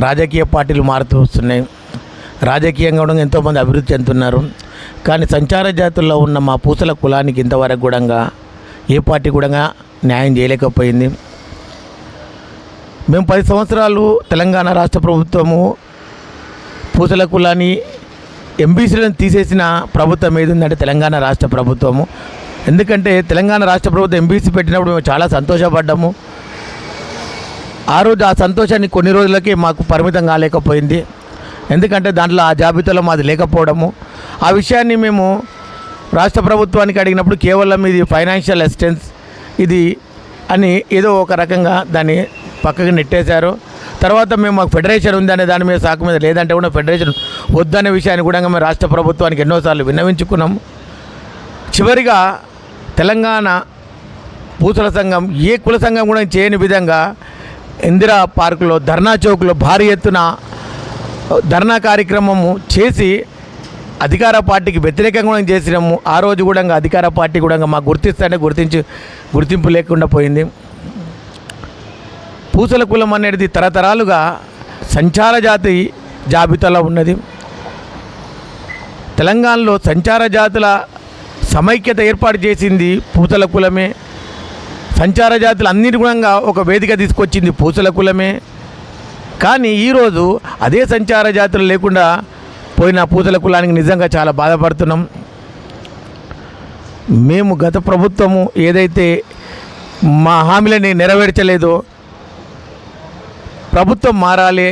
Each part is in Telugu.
రాజకీయ పార్టీలు మారుతూ వస్తున్నాయి. రాజకీయంగా కూడా ఎంతోమంది అభివృద్ధి చెందుతున్నారు. కానీ సంచార జాతుల్లో ఉన్న మా పూసల కులానికి ఇంతవరకు కూడా ఏ పార్టీ కూడా న్యాయం చేయలేకపోయింది. మేము పది సంవత్సరాలు తెలంగాణ రాష్ట్ర ప్రభుత్వము పూసల కులాన్ని ఎంబీసీలను తీసేసిన ప్రభుత్వం ఏది ఉందంటే తెలంగాణ రాష్ట్ర ప్రభుత్వము. ఎందుకంటే తెలంగాణ రాష్ట్ర ప్రభుత్వం ఎంబీసీ పెట్టినప్పుడు మేము చాలా సంతోషపడ్డాము. ఆ రోజు ఆ సంతోషాన్ని కొన్ని రోజులకే మాకు పరిమితం కాలేకపోయింది. ఎందుకంటే దాంట్లో ఆ జాబితాలో మాది లేకపోవడము. ఆ విషయాన్ని మేము రాష్ట్ర ప్రభుత్వానికి అడిగినప్పుడు కేవలం ఇది ఫైనాన్షియల్ అసిస్టెన్స్ ఇది అని ఏదో ఒక రకంగా దాన్ని పక్కకి నెట్టేశారు. తర్వాత మేము మాకు ఫెడరేషన్ ఉందనే దాని మీద సాకు మీద లేదంటే కూడా ఫెడరేషన్ వద్దనే విషయాన్ని కూడా మేము రాష్ట్ర ప్రభుత్వానికి ఎన్నోసార్లు విన్నవించుకున్నాము చివరిగా తెలంగాణ పూసల సంఘం ఏ కుల సంఘం కూడా చేయని విధంగా ఇందిరా పార్కులో ధర్నా చౌక్లో భారీ ఎత్తున ధర్నా కార్యక్రమము చేసి అధికార పార్టీకి వ్యతిరేకంగా కూడా చేసినాము. ఆ రోజు కూడా అధికార పార్టీ కూడా మాకు గుర్తిస్తానే గుర్తించి గుర్తింపు లేకుండా పోయింది. పూసల కులం అనేది తరతరాలుగా సంచార జాతి జాబితాలో ఉన్నది. తెలంగాణలో సంచార జాతుల సమైక్యత ఏర్పాటు చేసింది పూసల కులమే. సంచార జాతులు అన్నిటి గుణంగా ఒక వేదిక తీసుకొచ్చింది పూసల కులమే. కానీ ఈరోజు అదే సంచార జాతులు లేకుండా పోయిన పూసల కులానికి నిజంగా చాలా బాధపడుతున్నాం. మేము గత ప్రభుత్వము ఏదైతే మా హామీలని నెరవేర్చలేదో ప్రభుత్వం మారాలి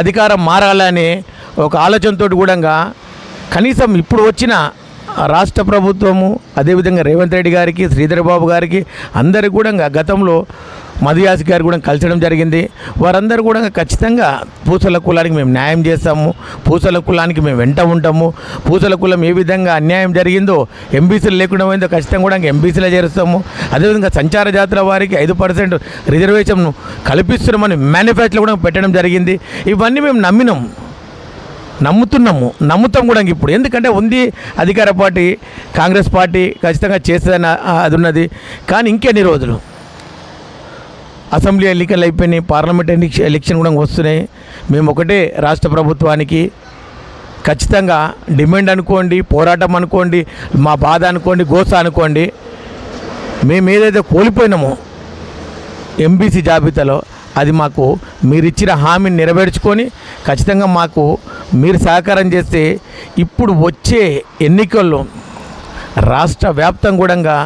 అధికారం మారాలని ఒక ఆలోచనతో కూడా కనీసం ఇప్పుడు వచ్చిన రాష్ట్ర ప్రభుత్వము అదేవిధంగా రేవంత్ రెడ్డి గారికి శ్రీధర్ బాబు గారికి అందరూ కూడా గతంలో మధుయాసి గారు కూడా కలిసడం జరిగింది. వారందరూ కూడా ఖచ్చితంగా పూసల కులానికి మేము న్యాయం చేస్తాము. పూసల కులానికి మేము వెంట ఉంటాము. పూసల కులం ఏ విధంగా అన్యాయం జరిగిందో ఎంబీసీలు లేకుండా పోయిందో ఖచ్చితంగా కూడా ఎంబీసీలో చేరుస్తాము. అదేవిధంగా సంచార జాతుల వారికి ఐదు పర్సెంట్ రిజర్వేషన్ కల్పిస్తున్నామని మేనిఫెస్టోలో కూడా పెట్టడం జరిగింది. ఇవన్నీ మేము నమ్మినాం. నమ్ముతున్నాము నమ్ముతాం కూడా ఇప్పుడు. ఎందుకంటే ఉంది అధికార పార్టీ కాంగ్రెస్ పార్టీ ఖచ్చితంగా చేస్తుందని అది ఉన్నది కానీ ఇంకెన్ని రోజులు? అసెంబ్లీ ఎన్నికలు అయిపోయినాయి పార్లమెంట్ ఎలక్షన్ కూడా వస్తున్నాయి. మేము ఒకటే రాష్ట్ర ప్రభుత్వానికి ఖచ్చితంగా డిమాండ్ అనుకోండి పోరాటం అనుకోండి మా బాధ అనుకోండి గోస అనుకోండి. మేము ఏదైతే కోల్పోయినామో ఎంబీసీ జాబితాలో అది మాకు మీరు ఇచ్చిన హామీని నెరవేర్చుకొని ఖచ్చితంగా మాకు మీరు సహకారం చేస్తే ఇప్పుడు వచ్చే ఎన్నికల్లో రాష్ట్ర వ్యాప్తం కూడా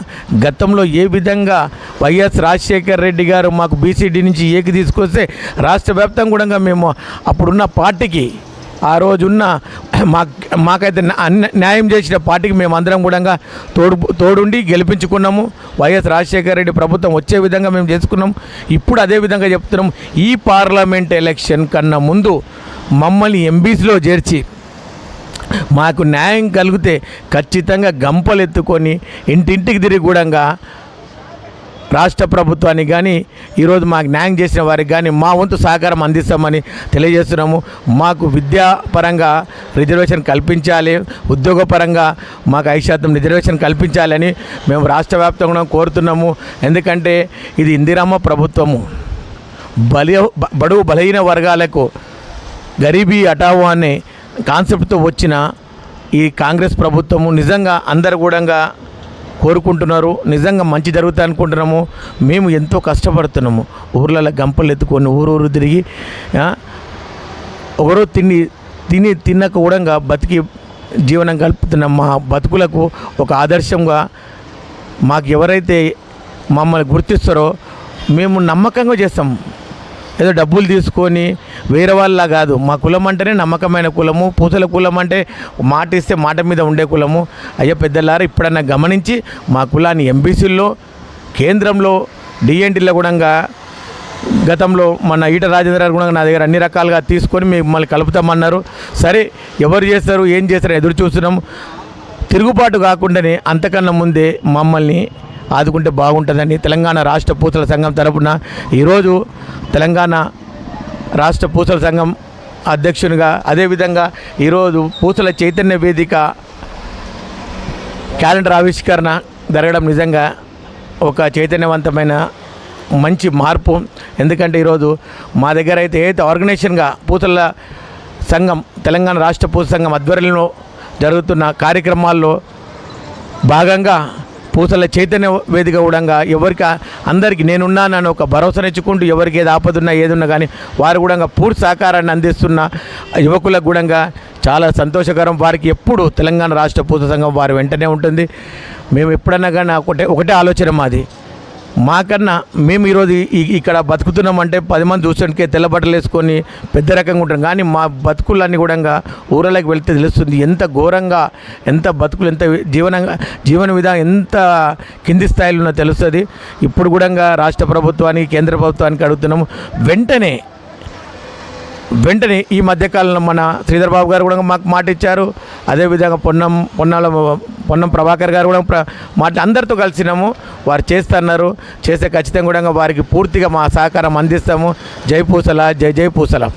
గతంలో ఏ విధంగా వైఎస్ రాజశేఖర్ రెడ్డి గారు మాకు బీసీడీ నుంచి ఏకి తీసుకొస్తే రాష్ట్ర వ్యాప్తం కూడా మేము అప్పుడున్న పార్టీకి ఆ రోజున్న మాకు మాకైతే న్యాయం చేసిన పార్టీకి మేము అందరం కూడా తోడు తోడుండి గెలిపించుకున్నాము. వైఎస్ రాజశేఖర రెడ్డి ప్రభుత్వం వచ్చే విధంగా మేము చేసుకున్నాం ఇప్పుడు అదే విధంగా చెప్తున్నాం. ఈ పార్లమెంట్ ఎలక్షన్ కన్నా ముందు మమ్మల్ని ఎంబీసీలో చేర్చి మాకు న్యాయం కలిగితే ఖచ్చితంగా గంపలు ఎత్తుకొని ఇంటింటికి తిరిగి కూడా రాష్ట్ర ప్రభుత్వానికి కానీ ఈరోజు మాకు న్యాయం చేసిన వారికి కానీ మా వంతు సహకారం అందిస్తామని తెలియజేస్తున్నాము. మాకు విద్యాపరంగా రిజర్వేషన్ కల్పించాలి ఉద్యోగపరంగా మాకు ఐదు శాతం రిజర్వేషన్ కల్పించాలని మేము రాష్ట్ర వ్యాప్తంగా కోరుతున్నాము. ఎందుకంటే ఇది ఇందిరామ ప్రభుత్వము. బలి బడుగు బలహీన వర్గాలకు గరీబీ హటావో అనే కాన్సెప్ట్తో వచ్చిన ఈ కాంగ్రెస్ ప్రభుత్వము నిజంగా అందరు కూడా కోరుకుంటున్నారు. నిజంగా మంచి జరుగుతాయి అనుకుంటున్నాము. మేము ఎంతో కష్టపడుతున్నాము. ఊర్లలో గంపలు ఎత్తుకొని ఊరు ఊరు తిరిగి ఒకరో తిని తిని తిన్నక కూడా బతికి జీవనం కలుపుతున్న మా బతుకులకు ఒక ఆదర్శంగా మాకు ఎవరైతే మమ్మల్ని గుర్తిస్తారో మేము నమ్మకంగా చేస్తాం. ఏదో డబ్బులు తీసుకొని వేరే వాళ్ళ కాదు. మా కులం అంటేనే నమ్మకమైన కులము పూసల కులం అంటే మాట ఇస్తే మాట మీద ఉండే కులము. అయ్యో పెద్దలారా ఇప్పుడన్నా గమనించి మా కులాన్ని ఎంబీసీల్లో కేంద్రంలో డిఎన్టీలో కూడా గతంలో మన ఈట రాజేంద్ర గారు కూడా నా దగ్గర అన్ని రకాలుగా తీసుకొని మిమ్మల్ని కలుపుతామన్నారు. సరే ఎవరు చేస్తారు ఏం చేస్తారో ఎదురు చూస్తున్నాం. తిరుగుబాటు కాకుండానే అంతకన్నా ముందే మమ్మల్ని ఆదుకుంటే బాగుంటుందని తెలంగాణ రాష్ట్ర పూసల సంఘం తరపున ఈరోజు తెలంగాణ రాష్ట్ర పూసల సంఘం అధ్యక్షునిగా అదేవిధంగా ఈరోజు పూసల చైతన్య వేదిక క్యాలెండర్ ఆవిష్కరణ జరగడం నిజంగా ఒక చైతన్యవంతమైన మంచి మార్పు. ఎందుకంటే ఈరోజు మా దగ్గర అయితే ఏదైతే ఆర్గనైజేషన్గా పూతల సంఘం తెలంగాణ రాష్ట్ర పూత సంఘం ఆధ్వర్యంలో జరుగుతున్న కార్యక్రమాల్లో భాగంగా పూసల చైతన్య వేదిక కూడా ఎవరికి అందరికీ నేనున్నానని ఒక భరోసానిచ్చుకుంటూ ఎవరికి ఏది ఆపదున్నా ఏదున్నా కానీ వారు కూడా పూర్తి సహకారాన్ని అందిస్తున్న యువకులకు కూడా చాలా సంతోషకరం. వారికి ఎప్పుడు తెలంగాణ రాష్ట్ర పూత సంఘం వారి వెంటనే ఉంటుంది. మేము ఎప్పుడన్నా కానీ ఒకటే ఒకటే ఆలోచన మాది. మాకన్నా మేము ఈరోజు ఇక్కడ బతుకుతున్నామంటే పది మంది చూసడానికి తెల్ల బట్టలు వేసుకొని పెద్ద రకంగా ఉంటాం. కానీ మా బతుకులన్నీ కూడా ఊరలోకి వెళ్తే తెలుస్తుంది ఎంత ఘోరంగా ఎంత బతుకులు ఎంత జీవనంగా జీవన విధానం ఎంత కింది స్థాయిలో ఉన్నా తెలుస్తుంది. ఇప్పుడు కూడా రాష్ట్ర ప్రభుత్వానికి కేంద్ర ప్రభుత్వానికి అడుగుతున్నాము. వెంటనే వెంటనే ఈ మధ్యకాలంలో మన శ్రీధర్ బాబు గారు కూడా మాకు మాట ఇచ్చారు. అదేవిధంగా పొన్నం పొన్నాల పొన్నం ప్రభాకర్ గారు కూడా ప్ర- మాట అందరితో కలిసినాము. వారు చేస్తున్నారు. చేస్తే ఖచ్చితంగా కూడా వారికి పూర్తిగా మా సహకారం అందిస్తాము. జై పూసల జై జై పూసల.